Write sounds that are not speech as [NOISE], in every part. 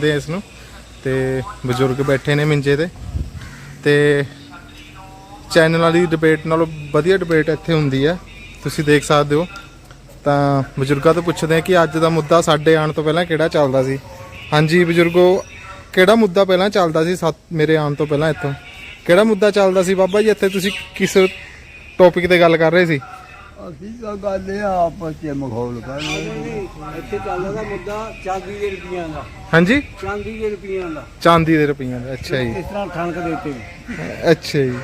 ਕਹਿੰਦੇ ਇਸ ਨੂੰ। ਤੇ ਬਜ਼ੁਰਗ ਬੈਠੇ ਨੇ ਮਿੰਜੇ ਤੇ। ਤੇ ਚੈਨਲ ਵਾਲੀ ਡਿਬੇਟ ਨਾਲੋਂ ਵਧੀਆ ਡਿਬੇਟ ਇੱਥੇ ਹੁੰਦੀ ਆ। ਤੁਸੀਂ ਦੇਖ ਸਕਦੇ ਹੋ। ਤਾਂ ਬਜ਼ੁਰਗਾਂ ਤੋਂ ਪੁੱਛਦੇ ਆ ਕਿ ਅੱਜ ਦਾ ਮੁੱਦਾ ਸਾਡੇ ਆਉਣ ਤੋਂ ਪਹਿਲਾਂ ਕਿਹੜਾ ਚੱਲਦਾ ਸੀ? ਹਾਂਜੀ ਬਜ਼ੁਰਗੋ, ਕਿਹੜਾ ਮੁੱਦਾ ਪਹਿਲਾਂ ਚੱਲਦਾ ਸੀ ਸੱਤ- ਮੇਰੇ ਆਉਣ ਤੋਂ ਪਹਿਲਾਂ ਇੱਥੋਂ? ਕਿਹੜਾ ਮੁੱਦਾ ਚੱਲਦਾ ਸੀ ਬਾਬਾ ਜੀ? ਇੱਥੇ ਤੁਸੀਂ ਕਿਸ ਟੌਪਿਕ ਤੇ ਗੱਲ ਕਰ ਰਹੇ ਸੀ? ਅਸੀਂ ਤਾਂ ਗੱਲ ਇਹ ਆਪਸ ਚ ਮਖੌਲ ਕਰ ਰਹੇ ਇੱਥੇ ਚੱਲਦਾ ਦਾ ਮੁੱਦਾ ਚਾਂਦੀ ਦੇ ਰੁਪਈਆਂ ਦਾ। ਹਾਂਜੀ? ਚਾਂਦੀ ਦੇ ਰੁਪਈਆਂ ਦਾ। ਚਾਂਦੀ ਦੇ ਰੁਪਈਆਂ ਦਾ ਅੱਛਾ ਜੀ। ਇਸ ਤਰ੍ਹਾਂ ਠਣਕ ਦੇਤੇ ਅੱਛਾ ਜੀ।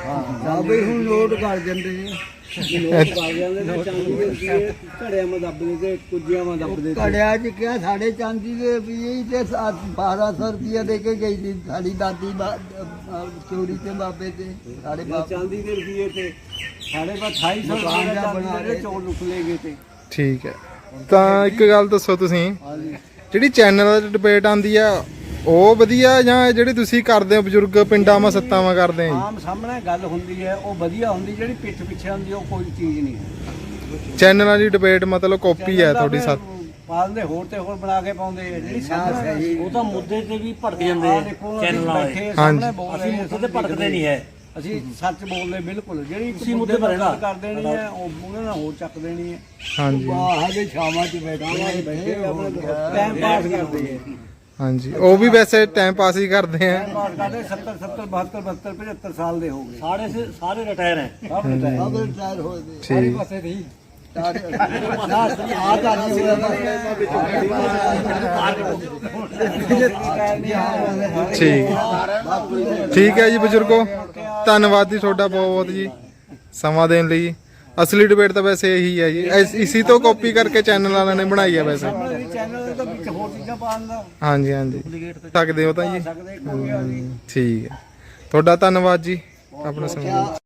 ਹਾਂ ਬਈ ਹੁਣ ਲੋਡ ਕਰ ਜਾਂਦੇ ਨੇ। ਲੋਕ ਆ ਜਾਂਦੇ ਨੇ ਚਾਂਦੀ ਦੇ ਰੁਪਈਏ ਘੜਿਆਂ ਮਾ ਦੱਬਦੇ ਤੇ ਕੁੱਜਿਆਂ ਮਾ ਦੱਬਦੇ ਤੇ। ਕੜਿਆ ਚ ਕਿਹਾ ਸਾਡੇ ਚਾਂਦੀ ਦੇ ਵੀ ਹੀ ਤੇ 1200 ਰੁਪਇਆ ਦੇ ਕੇ ਗਈ ਸੀ ਸਾਡੀ ਦਾਦੀ ਬਾ- ਅਹ ਚੋਰੀ ਤੇ ਬਾਬੇ ਤੇ ਸਾਡੇ ਬਾਪ। ਚਾਂਦੀ ਦੇ ਰੁਪਈਏ ਤੇ ਸਾਡੇ ਪਾ 2800 ਮਕਾਨ ਰੁਪਏ ਜਿਹਾ ਦਾ ਬਣਾ ਬਣਾ ਕੇ। ਚੋਰ ਲੁੱਟ ਲੈ ਗਏ ਤੇ। ਠੀਕ ਹੈ। ਤਾਂ ਇੱਕ ਗੱਲ ਦੱਸੋ ਤੁਸੀਂ ਹਾਂਜੀ। ਜਿਹੜੀ ਚੈਨਲ ਦੀ ਡਿਬੇਟ ਆਂਦੀ ਆ ਉਹ ਵਧੀਆ ਜਾਂ ਜਿਹੜੀ ਤੁਸੀਂ ਕਰਦੇ ਹੋ ਬਜ਼ੁਰਗ ਪਿੰਡਾਂ ਮਾ ਸੱਤਾਵਾਂ ਕਰਦੇ ਆ ਜੀ? ਆਮ ਸਾਹਮਣੇ ਗੱਲ ਹੁੰਦੀ ਹੈ ਉਹ ਵਧੀਆ ਹੁੰਦੀ ਜਿਹੜੀ ਪਿੱਠ ਪਿੱਛੇ ਹੁੰਦੀ ਹੈ, ਉਹ ਕੋਈ ਚੀਜ਼ ਨਹੀਂ ਹੈ। ਚੈਨਲ ਵਾਲੀ ਡਿਬੇਟ ਮਤਲਬ ਕਾਪੀ ਹੈ ਤੁਹਾਡੀ ਸੱਤ। ਪਾਲਦੇ ਹੋਰ ਤੇ ਹੋਰ ਬਣਾ ਕੇ ਪਾਉਂਦੇ ਆ ਜਿਹੜੀ ਸਹੀ। ਉਹ ਤਾਂ ਮੁੱਦੇ ਤੇ ਵੀ ਭੜਕ ਜਾਂਦੇ ਆਹ ਆ ਚੈਨਲ ਵਾਲੇ। ਹਾਂਜੀ। ਬੋਲ ਅਸੀਂ ਮੁੱਦੇ ਤੇ ਭੜਕਦੇ ਨਹੀਂ ਹੈ। ਅਸੀਂ ਸੱਚ ਬੋਲਦੇ ਬਿਲਕੁਲ ਜਿਹੜੀ ਇੱਕ ਤੁਸੀਂ ਮੁੱਦੇ ਪਰ ਰਹਿਣਾ। ਗੱਲ ਕਰ ਦੇਣੀ ਹੈ ਉਹ ਉਹਨਾਂ ਨਾਲ ਹੋਰ ਚੱਕ ਦੇਣੀ ਹੈ। ਹਾਂਜੀ। ਬਾਹਰ ਦੇ ਛਾਵਾਂ ਚ ਬੈਠੇ ਬੈਠੇ ਆਪਣੇ ਟਾਈਮ ਪਾਸ ਕਰਦੇ ਆ। ਹਾਂਜੀ ਉਹ ਵੀ ਵੈਸੇ ਟਾਈਮ ਪਾਸ ਹੀ ਕਰਦੇ ਆ। ਟਾਈਮ ਪਾਸ ਕਰਦੇ 70 70 72 72 75 ਸਾਲ ਦੇ ਹੋ ਗਏ। ਸਾਰੇ ਸੇ- ਸਾਰੇ ਰਿਟਾਇਰ ਹੈ। ਸਭ ਰਿਟਾਇਰ ਸਭ ਰਿਟਾਇਰ ਹੋਏ ਠੀਕ। ਪਾਸੇ ਦੀ [LAUGHS] ਆ ਤਾਂ ਨਹੀਂ ਠੀਕ। ਠੀਕ ਹੈ ਜੀ ਬਜ਼ੁਰਗੋ ਧੰਨਵਾਦ ਜੀ ਤੁਹਾਡਾ ਬਹੁਤ ਬਹੁਤ ਜੀ। ਸਮਾਂ ਦੇਣ ਲਈ। ਅਸਲੀ ਡਿਬੇਟ ਤਾਂ ਵੈਸੇ ਇਹੀ ਹੈ ਜੀ। ਇਸ- ਇਸੀ ਤੋਂ ਕਾਪੀ ਕਰਕੇ ਚੈਨਲ ਵਾਲਿਆਂ ਨੇ ਬਣਾਈ ਹੈ ਵੈਸੇ। ਚੈਨਲ ਦੇ ਵਿੱਚ ਹੋਰ ਚੀਜ਼ਾਂ ਪਾਉਣ ਦਾ। ਹਾਂਜੀ ਹਾਂਜੀ। ਸਕਦੇ ਹੋ ਤਾਂ ਜੀ। ਸਕਦੇ ਕੋਈ ਆ ਜੀ। ਠੀਕ ਹੈ। ਤੁਹਾਡਾ ਧੰਨਵਾਦ ਜੀ। ਆਪਣਾ ਸਮਾਂ।